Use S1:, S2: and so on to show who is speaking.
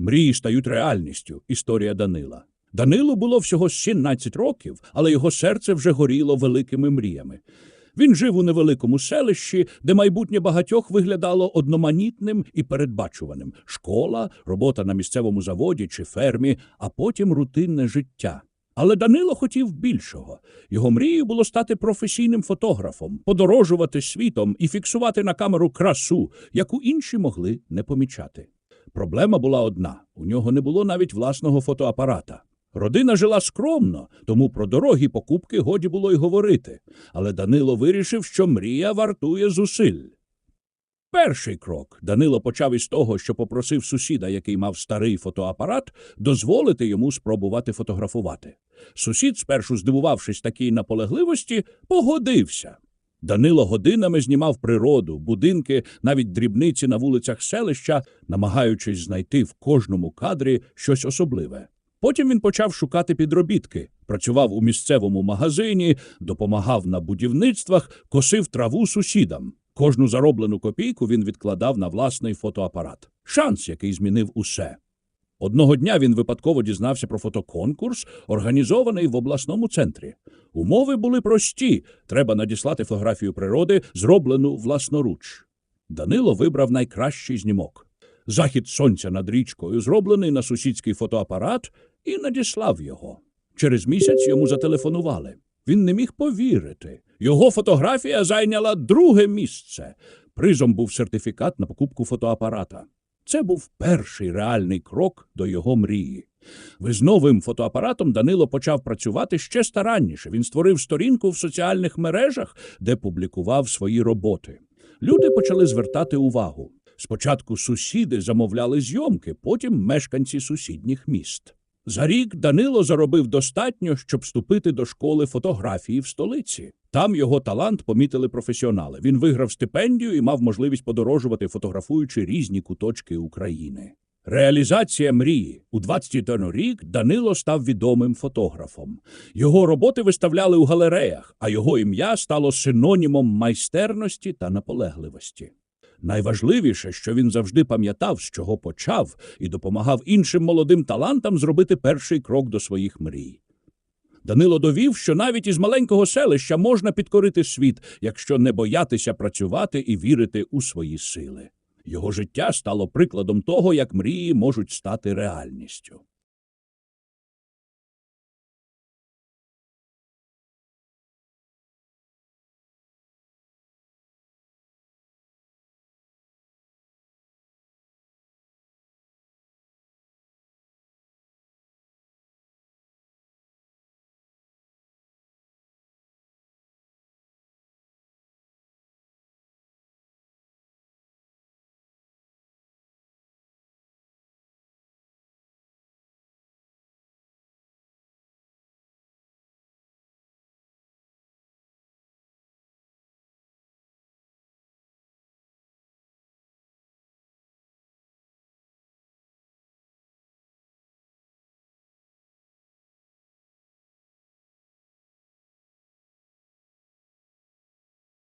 S1: Мрії стають реальністю. Історія Данила. Данилу було всього 17 років, але його серце вже горіло великими мріями. Він жив у невеликому селищі, де майбутнє багатьох виглядало одноманітним і передбачуваним: школа, робота на місцевому заводі чи фермі, а потім рутинне життя. Але Данило хотів більшого. Його мрією було стати професійним фотографом, подорожувати світом і фіксувати на камеру красу, яку інші могли не помічати. Проблема була одна: у нього не було навіть власного фотоапарата. Родина жила скромно, тому про дорогі покупки годі було й говорити. Але Данило вирішив, що мрія вартує зусиль. Перший крок Данило почав із того, що попросив сусіда, який мав старий фотоапарат, дозволити йому спробувати фотографувати. Сусід, спершу здивувавшись такій наполегливості, погодився. Данило годинами знімав природу, будинки, навіть дрібниці на вулицях селища, намагаючись знайти в кожному кадрі щось особливе. Потім він почав шукати підробітки, працював у місцевому магазині, допомагав на будівництвах, косив траву сусідам. Кожну зароблену копійку він відкладав на власний фотоапарат. Шанс, який змінив усе. Одного дня він випадково дізнався про фотоконкурс, організований в обласному центрі. Умови були прості: треба надіслати фотографію природи, зроблену власноруч. Данило вибрав найкращий знімок. Захід сонця над річкою, зроблений на сусідський фотоапарат, і надіслав його. Через місяць йому зателефонували. Він не міг повірити. Його фотографія зайняла друге місце. Призом був сертифікат на покупку фотоапарата. Це був перший реальний крок до його мрії. з новим фотоапаратом Данило почав працювати ще старанніше. Він створив сторінку в соціальних мережах, де публікував свої роботи. Люди почали звертати увагу. Спочатку сусіди замовляли зйомки, потім мешканці сусідніх міст. За рік Данило заробив достатньо, щоб вступити до школи фотографії в столиці. Там його талант помітили професіонали. Він виграв стипендію і мав можливість подорожувати, фотографуючи різні куточки України. Реалізація мрії у 21 рік Данило став відомим фотографом. Його роботи виставляли у галереях, а його ім'я стало синонімом майстерності та наполегливості. Найважливіше, що він завжди пам'ятав, з чого почав, і допомагав іншим молодим талантам зробити перший крок до своїх мрій. Данило довів, що навіть із маленького селища можна підкорити світ, якщо не боятися працювати і вірити у свої сили. Його життя стало прикладом того, як мрії можуть стати реальністю.